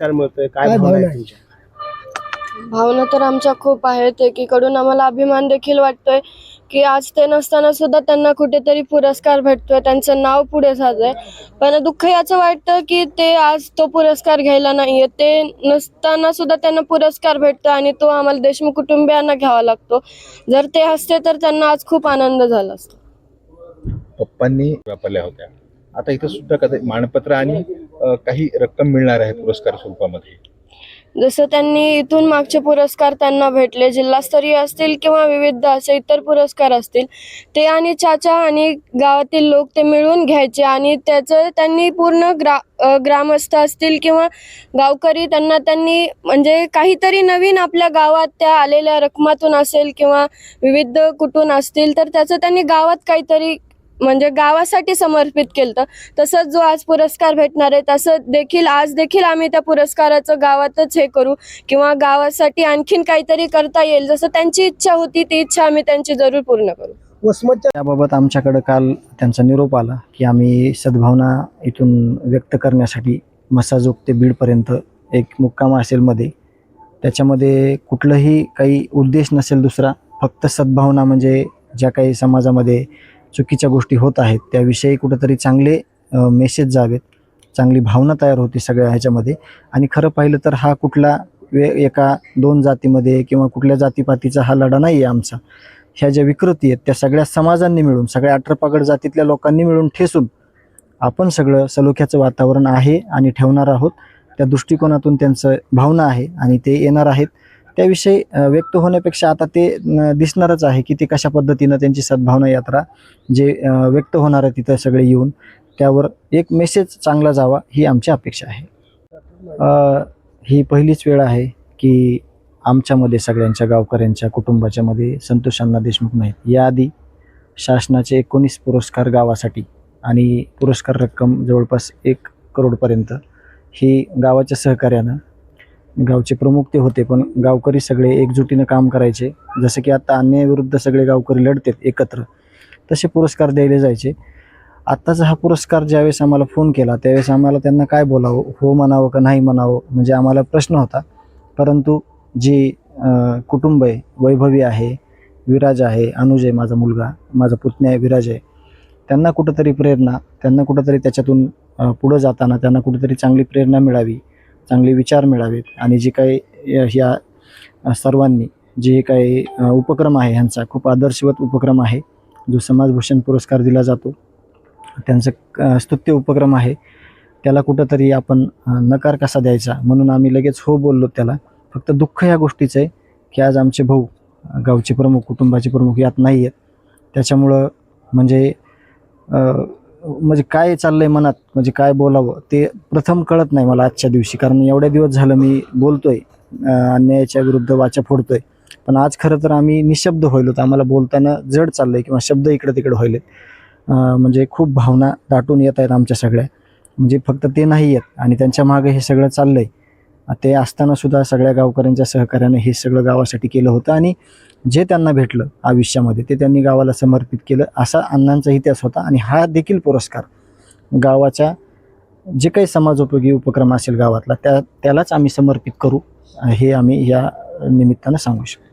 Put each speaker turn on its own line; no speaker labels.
पुरस्कार मिळतोय काय
काय
भावना
आहे?
तुमच्या?
भावना तर आमच्या खूप आहेत. एकीकडून आम्हाला अभिमान देखील वाटतोय की आज ते नसताना सुद्धा त्यांना कुठेतरी पुरस्कार भेटतोय त्यांचं नाव पुढे जातंय पण दुःख याचं वाटतं की ते आज तो पुरस्कार घ्यायला नाहीये. ते नसताना सुद्धा त्यांना पुरस्कार भेटतो आणि तो आम्हाला देशमुख कुटुंबियांना घ्यावा लागतो. जर ते असते तर त्यांना आज खूप आनंद झाला असता.
पप्पांनी वापरल्या होत्या. आता इथं सुद्धा कदा मानपत्र आणि काही रक्कम मिळणार आहे पुरस्कार स्वरूपामध्ये?
जसं त्यांनी इथून मागचे पुरस्कार त्यांना भेटले जिल्हास्तरीय असतील किंवा विविध असे इतर पुरस्कार असतील ते आणि चाचा आणि गावातील लोक ते मिळून घ्यायचे आणि त्याचं त्यांनी पूर्ण ग्रा ग्रामस्थ असतील किंवा गावकरी त्यांना त्यांनी म्हणजे काहीतरी नवीन आपल्या गावात त्या आलेल्या रकमातून असेल किंवा विविध कुठून असतील तर त्याचं त्यांनी गावात काहीतरी म्हणजे गावासाठी समर्पित केलं तसंच जो आज पुरस्कार भेटणार आहे तसं देखील आज देखील आम्ही त्या पुरस्काराचं गावातच हे करू किंवा गावासाठी आणखीन काहीतरी करता येईल जसं त्यांची इच्छा होती ती इच्छा आम्ही त्यांची जरूर पूर्ण करू.
वसमतच्या
त्याबाबत आमच्याकडं काल त्यांचा निरोप आला की आम्ही सद्भावना इथून व्यक्त करण्यासाठी मसाजोग ते बीडपर्यंत एक मुक्काम असेल मध्ये त्याच्यामध्ये कुठलंही काही उद्देश नसेल दुसरा फक्त सद्भावना म्हणजे ज्या काही समाजामध्ये चुकीच्या गोष्टी होत आहेत त्याविषयी कुठंतरी चांगले मेसेज जावेत. चांगली भावना तयार होती सगळ्या ह्याच्यामध्ये. आणि खरं पाहिलं तर हा कुठला वे एका दोन जातीमध्ये किंवा कुठल्या जातीपातीचा हा लढा नाही आहे आमचा. ह्या ज्या विकृती आहेत त्या सगळ्या समाजांनी मिळून सगळ्या अठरपागड जातीतल्या लोकांनी मिळून ठेसून आपण सगळं सलोख्याचं वातावरण आहे आणि ठेवणार आहोत. त्या दृष्टिकोनातून त्यांचं भावना आहे आणि ते येणार आहेत. त्याविषयी व्यक्त होण्यापेक्षा आता ते दिसणारच आहे की ते कशा पद्धतीनं त्यांची सद्भावना यात्रा जे व्यक्त होणार आहे तिथं सगळे येऊन त्यावर एक मेसेज चांगला जावा ही आमची अपेक्षा आहे. ही पहिलीच वेळ आहे की आमच्यामध्ये सगळ्यांच्या गावकऱ्यांच्या कुटुंबाच्या मध्ये संतोष देशमुख नाहीत. याआधी शासनाचे एकोणीस पुरस्कार गावासाठी आणि पुरस्कार रक्कम जवळपास एक करोडपर्यंत ही गावाच्या सहकार्यानं गावचे प्रमुख ते होते पण गावकरी सगळे एकजुटीनं काम करायचे. जसं की आता अन्यायाविरुद्ध सगळे गावकरी लढतात एकत्र तसे पुरस्कार द्यायला जायचे. आत्ताचा हा पुरस्कार ज्यावेळेस आम्हाला फोन केला त्यावेळेस आम्हाला त्यांना काय बोलावं हो म्हणावं का नाही म्हणावं म्हणजे आम्हाला प्रश्न होता. परंतु जी कुटुंब आहे वैभवी आहे विराज आहे अनुज आहे माझा मुलगा माझा पुतण्या आहे विराज आहे त्यांना कुठंतरी प्रेरणा त्यांना कुठंतरी त्याच्यातून पुढं जाताना त्यांना कुठंतरी चांगली प्रेरणा मिळावी चांगले विचार मिळावेत आणि जे काही ह्या सर्वांनी जे काही उपक्रम आहे ह्यांचा खूप आदर्शवत उपक्रम आहे. जो समाजभूषण पुरस्कार दिला जातो त्यांचं स्तुत्य उपक्रम आहे. त्याला कुठंतरी आपण नकार कसा द्यायचा? म्हणून आम्ही लगेच हो बोललो त्याला. फक्त दुःख या गोष्टीचं आहे की आज आमचे भाऊ गावचे प्रमुख कुटुंबाचे प्रमुख यात नाही आहेत त्याच्यामुळं म्हणजे म्हणजे काय चाललंय मनात? म्हणजे काय बोलावं? ते प्रथम कळत नाही मला आजच्या दिवशी. कारण एवढ्या दिवस झालं मी बोलतोय अन्यायाच्या विरुद्ध वाचा फोडतोय. पण आज खरं तर आम्ही निशब्द होईल तर आम्हाला बोलताना जड चाललंय किंवा शब्द इकडे तिकडे व्हायले म्हणजे खूप भावना दाटून येत आहेत आमच्या सगळ्या. म्हणजे फक्त ते नाही आहेत आणि त्यांच्या मागे हे सगळं चाललंय. ते असताना सुद्धा सगळ्या गावकऱ्यांच्या सहकार्याने हे सगळं गावासाठी केलं होतं आणि जे त्यांना भेटलं आयुष्यामध्ये ते त्यांनी गावाला समर्पित केलं असा अण्णांचा इतिहास होता आणि हा देखील पुरस्कार गावाच्या जे काही समाजोपयोगी उपक्रम असेल गावातला त्या त्यालाच आम्ही समर्पित करू हे आम्ही या निमित्तानं सांगू शकतो.